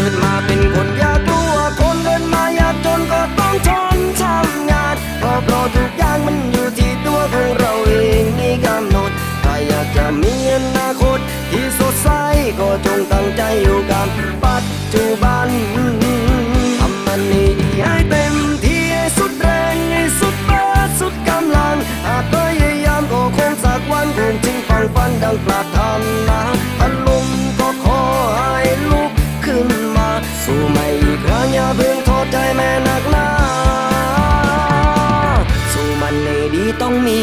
กิดมาเป็นคนอยากรู้ว่าคนเดินมาอยากจนก็ต้องทนทำงานเพราะเพราะทุกอย่างมันอยู่ที่ตัวของเราเองนี่กำหนดถ้าอยากจะมีอนาคตที่สดใสก็จงตั้งใจอยู่กับปัจจุบันทำมันให้ดีให้เต็มที่ให้สุดแรงให้สุดเบิดสุดกำลังหากพยายามก็คงสักวันคงถึงฝังฝันดังปรารถนา สู้ไม่อีกครั้งอย่าเพิ่งโทษใจแม่นักหนาสู้มันในดีต้องมี